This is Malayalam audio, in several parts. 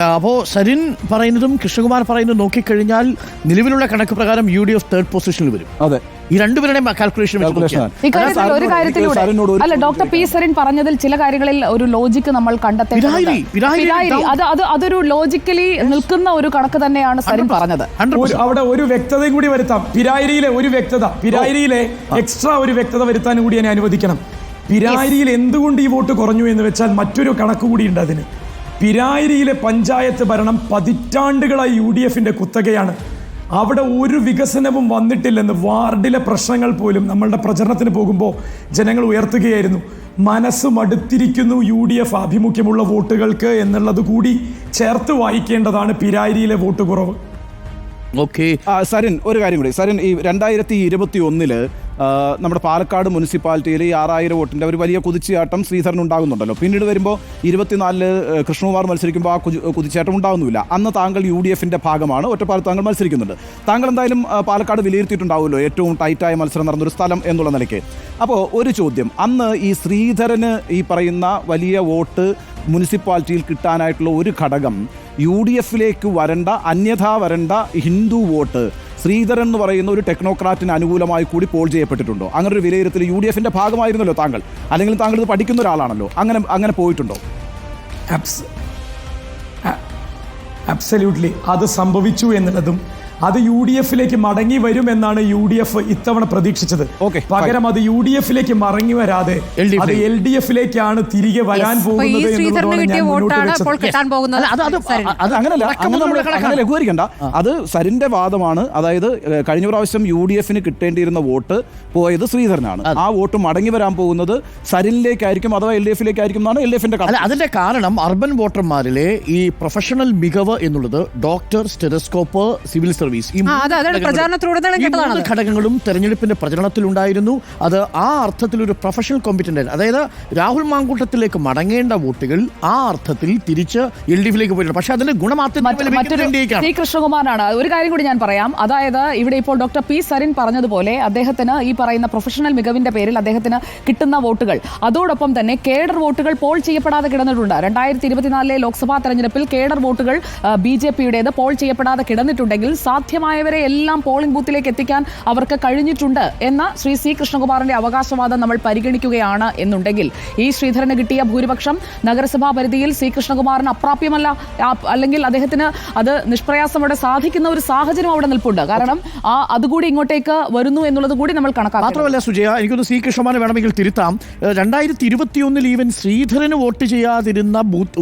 അപ്പോൾ സരിൻ പറയുന്നതും കൃഷ്ണകുമാർ പറയുന്നതും നോക്കിക്കഴിഞ്ഞാൽ നിലവിലുള്ള കണക്ക് പ്രകാരം യു ഡി എഫ് തേർഡ് പൊസിഷനിൽ വരും. അതെ. ഈ രണ്ടുപേരുടെയും കാൽക്കുലേഷൻ കാൽക്കുലേഷൻ ഇക്കാര്യത്തിൽ ഒരു കാര്യത്തിലൂടെ. അല്ല ഡോക്ടർ പി സരിൻ പറഞ്ഞതിൽ ചില കാര്യങ്ങളിൽ ഒരു ലോജിക്ക് നമ്മൾ. ഉണ്ടാവും. അത് അത് അതൊരു ലോജിക്കലി നിൽക്കുന്ന ഒരു കണക്ക് തന്നെയാണ് സരിൻ പറഞ്ഞത്. അവിടെ ഒരു വ്യക്തതയും കൂടി വരുത്താം. പിരായിരിയിലെ ഒരു വ്യക്തത പിരായിരിയിലെ എക്സ്ട്രാ ഒരു വ്യക്തത വരുത്താൻ കൂടി എന്നെ അനുവദിക്കണം. പിരായിരിയിൽ എന്തുകൊണ്ട് ഈ വോട്ട് കുറഞ്ഞു എന്ന് വെച്ചാൽ മറ്റൊരു കണക്ക് കൂടി ഉണ്ട് അതിന്. പിരായിരിയിലെ പഞ്ചായത്ത് ഭരണം പതിറ്റാണ്ടുകളായി യു ഡി എഫിന്റെ കുത്തകയാണ്. അവിടെ ഒരു വികസനവും വന്നിട്ടില്ലെന്ന് വാർഡിലെ പ്രശ്നങ്ങൾ പോലും നമ്മളുടെ പ്രചരണത്തിന് പോകുമ്പോൾ ജനങ്ങൾ ഉയർത്തുകയായിരുന്നു. മനസ്സ് മടുത്തിരിക്കുന്നു യു ഡി എഫ് ആഭിമുഖ്യമുള്ള വോട്ടുകൾക്ക് എന്നുള്ളത് കൂടി ചേർത്ത് വായിക്കേണ്ടതാണ് പിരായിരിയിലെ വോട്ട് കുറവ്. സരിൻ ഒരു കാര്യം കൂടി. സരിൻ ഈ രണ്ടായിരത്തി ഇരുപത്തി ഒന്നിൽ നമ്മുടെ പാലക്കാട് മുനിസിപ്പാലിറ്റിയിൽ ഈ ആറായിരം വോട്ടിന്റെ ഒരു വലിയ കുതിച്ചുചാട്ടം ശ്രീധരൻ ഉണ്ടാകുന്നുണ്ടല്ലോ. പിന്നീട് വരുമ്പോൾ ഇരുപത്തിനാലിൽ കൃഷ്ണകുമാർ മത്സരിക്കുമ്പോൾ ആ കുതി- കുതിച്ചുചാട്ടം ഉണ്ടാകുന്നില്ല അന്ന് താങ്കൾ യു ഡി എഫിന്റെ ഭാഗമാണ്. ഒറ്റപ്പാലത്ത് താങ്കൾ മത്സരിക്കുന്നുണ്ട്. താങ്കൾ എന്തായാലും പാലക്കാട് വിലയിരുത്തിയിട്ടുണ്ടാവുമല്ലോ ഏറ്റവും ടൈറ്റായ മത്സരം നടന്നൊരു സ്ഥലം എന്നുള്ള നിലയ്ക്ക്. അപ്പോൾ ഒരു ചോദ്യം. അന്ന് ഈ ശ്രീധരന് ഈ പറയുന്ന വലിയ വോട്ട് മുനിസിപ്പാലിറ്റിയിൽ കിട്ടാനായിട്ടുള്ള ഒരു ഘടകം യു ഡി എഫിലേക്ക് വരണ്ട അന്യഥാ വരണ്ട ഹിന്ദു വോട്ട് ശ്രീധരൻ എന്ന് പറയുന്ന ഒരു ടെക്നോക്രാറ്റിന് അനുകൂലമായി കൂടി പോൾ ചെയ്യപ്പെട്ടിട്ടുണ്ടോ? അങ്ങനെ ഒരു വിലയിരുത്തൽ യു ഡി എഫിന്റെ ഭാഗമായിരുന്നല്ലോ താങ്കൾ. അല്ലെങ്കിൽ താങ്കൾ ഇത് പഠിക്കുന്ന ഒരാളാണല്ലോ. അങ്ങനെ അങ്ങനെ പോയിട്ടുണ്ടോ? അബ്സല്യൂട്ട്ലി അത് സംഭവിച്ചു എന്നുള്ളതും അത് യു ഡി എഫിലേക്ക് മടങ്ങി വരുമെന്നാണ് യു ഡി എഫ് ഇത്തവണ പ്രതീക്ഷിച്ചത്. Okay, പകരം അത് യു ഡി എഫിലേക്ക് മടങ്ങി വരാതെ അത് എൽ ഡി എഫിലേക്കാണ് തിരികെ വരാൻ പോകുന്നത് ലഘൂകരിക്കണ്ട. അത് സരിന്റെ വാദമാണ്. അതായത് കഴിഞ്ഞ പ്രാവശ്യം യു ഡി എഫിന് കിട്ടേണ്ടിയിരുന്ന വോട്ട് പോയത് ശ്രീധരനാണ്. ആ വോട്ട് മടങ്ങി വരാൻ പോകുന്നത് സരിനിലേക്കായിരിക്കും അഥവാ എൽ ഡി എഫിലേക്കായിരിക്കും എന്നാണ് എൽ ഡി എഫിന്റെ അതിന്റെ കാരണം അർബൻ വോട്ടർമാരിലെ ഈ പ്രൊഫഷണൽ മികവ് എന്നുള്ളത് ഡോക്ടർ സ്റ്റെറസ്കോപ്പ് സിവിൽ സർവീസ് അതാണ് ഘടകങ്ങളും- ഈ മൂന്ന് ഘടകങ്ങളും തെരഞ്ഞെടുപ്പിന്റെ പ്രചരണത്തിലുണ്ടായിരുന്നു. അത് ആ അർത്ഥത്തിൽ ഒരു പ്രൊഫഷണൽ കോമ്പറ്റന്റ് അതായത് രാഹുൽ മാങ്കൂട്ടത്തിലേക്ക് മടങ്ങേണ്ട വോട്ടുകൾ ആ അർത്ഥത്തിൽ തിരിച്ച് എൽ ഡി എഫിലേക്ക് പോയിട്ടുണ്ട്. പക്ഷെ അതിന്റെ ഗുണമാത്രം മറ്റ് മറ്റൊരു സി കൃഷ്ണകുമാറാണ്. ഒരു കാര്യം കൂടി ഞാൻ പറയാം. അതായത് ഇവിടെ ഇപ്പോൾ ഡോക്ടർ പി സരിൻ പറഞ്ഞതുപോലെ അദ്ദേഹത്തിന് ഈ പറയുന്ന പ്രൊഫഷണൽ മികവിന്റെ പേരിൽ അദ്ദേഹത്തിന് കിട്ടുന്ന വോട്ടുകൾ. അതോടൊപ്പം തന്നെ കേഡർ വോട്ടുകൾ പോൾ ചെയ്യപ്പെടാതെ കിടന്നിട്ടുണ്ട്. രണ്ടായിരത്തി ഇരുപത്തിനാലിലെ ലോക്സഭാ തെരഞ്ഞെടുപ്പിൽ കേഡർ വോട്ടുകൾ ബി ജെ പിയുടേത് പോൾ ചെയ്യപ്പെടാതെ കിടന്നിട്ടുണ്ടെങ്കിൽ സാധ്യമായവരെ എല്ലാം പോളിംഗ് ബൂത്തിലേക്ക് എത്തിക്കാൻ അവർക്ക് കഴിഞ്ഞിട്ടുണ്ട് എന്ന ശ്രീ സി കൃഷ്ണകുമാറിന്റെ അവകാശവാദം നമ്മൾ പരിഗണിക്കുകയാണ് എന്നുണ്ടെങ്കിൽ ഈ ശ്രീധരന് കിട്ടിയ ഭൂരിപക്ഷം നഗരസഭാ പരിധിയിൽ സി കൃഷ്ണകുമാറിന് അപ്രാപ്യമല്ല. അല്ലെങ്കിൽ അദ്ദേഹത്തിന് അത് നിഷ്പ്രയാസം അവിടെ സാധിക്കുന്ന ഒരു സാഹചര്യം അവിടെ നിൽപ്പുണ്ട്. കാരണം ആ അതുകൂടി ഇങ്ങോട്ടേക്ക് വരുന്നു എന്നുള്ളത് കൂടി നമ്മൾ കണക്കാക്കണം മാത്രമല്ല സുജയ എനിക്കൊന്ന് സി കൃഷ്ണകുമാറിനെ വേണമെങ്കിൽ തിരുത്താം. രണ്ടായിരത്തി ഇരുപത്തിയൊന്നിൽ ഈവൻ ശ്രീധരന് വോട്ട് ചെയ്യാതിരുന്ന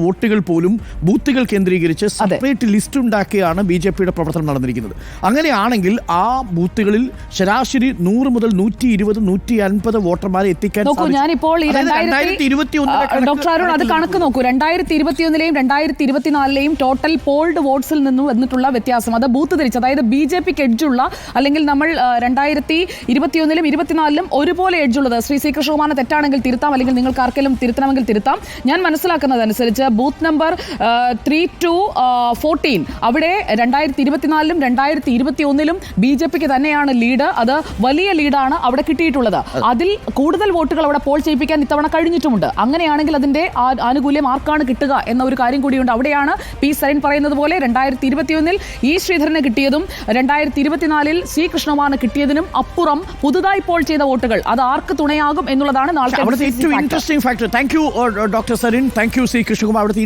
വോട്ടുകൾ പോലും ബൂത്തുകൾ കേന്ദ്രീകരിച്ച് സെപ്പറേറ്റ് ലിസ്റ്റ് ഉണ്ടാക്കിയാണ് ബി ജെ പിയുടെ പ്രവർത്തനം നടന്നിരിക്കുന്നത്. അങ്ങനെയാണെങ്കിൽ ആ ബൂത്തുകളിൽ ശരാശരി നൂറ് മുതൽ നൂറ്റി ഇരുപത് നൂറ്റി അൻപത് വോട്ടർമാരെ എത്തിക്കാൻ. ഞാനിപ്പോൾ ഈ അതായത് രണ്ടായിരത്തി 2021 ഡോക്ടർ അരുൺ അത് കണക്ക് നോക്കൂ. രണ്ടായിരത്തി ഇരുപത്തിയൊന്നിലെയും രണ്ടായിരത്തി ഇരുപത്തിനാലിലെയും ടോട്ടൽ പോൾഡ് വോട്ട്സിൽ നിന്നും വന്നിട്ടുള്ള വ്യത്യാസം. അത് ബൂത്ത് തിരിച്ച് അതായത് ബി ജെ പിക്ക് എഡ്ജുള്ള അല്ലെങ്കിൽ നമ്മൾ രണ്ടായിരത്തി ഇരുപത്തിയൊന്നിലും ഇരുപത്തിനാലിലും ഒരുപോലെ എഡ്ജുള്ളത് ശ്രീ സി കൃഷ്ണകുമാറിന് തെറ്റാണെങ്കിൽ തിരുത്താം അല്ലെങ്കിൽ നിങ്ങൾക്ക് ആർക്കെങ്കിലും തിരുത്തണമെങ്കിൽ തിരുത്താം. ഞാൻ മനസ്സിലാക്കുന്നതനുസരിച്ച് booth number three two fourteen അവിടെ രണ്ടായിരത്തി ഇരുപത്തിനാലിലും രണ്ടായിരത്തി ഇരുപത്തി ഒന്നിലും ബി ജെ പിക്ക് തന്നെയാണ് ലീഡ്. അത് വലിയ ലീഡാണ് അവിടെ കിട്ടിയിട്ടുള്ളത്. അതിൽ കൂടുതൽ വോട്ടുകൾ അവിടെ പോൾ ചെയ്യിപ്പിക്കാൻ ഇത്തവണ കഴിഞ്ഞിട്ടുമുണ്ട്. അങ്ങനെയാണെങ്കിൽ അതിന്റെ ആനുകൂല്യം ആർക്കാണ് കിട്ടുക എന്ന ഒരു കാര്യം കൂടിയുണ്ട്. അവിടെയാണ് പി സരൺ പറയുന്നത് പോലെ രണ്ടായിരത്തി ഇരുപത്തിയൊന്നിൽ ഇ ശ്രീധരന് കിട്ടിയതും രണ്ടായിരത്തി ഇരുപത്തിനാലിൽ സി കൃഷ്ണകുമാറിന് കിട്ടിയതിനും അപ്പുറം പുതുതായി പോൾ ചെയ്ത വോട്ടുകൾ. അത് ആർക്ക് തുണയാകും എന്നുള്ളതാണ് നാളത്തെ decisive ഏറ്റവും. Interesting factor thank you doctor Sarin thank you C Krishnakumar. അവിടുത്തെ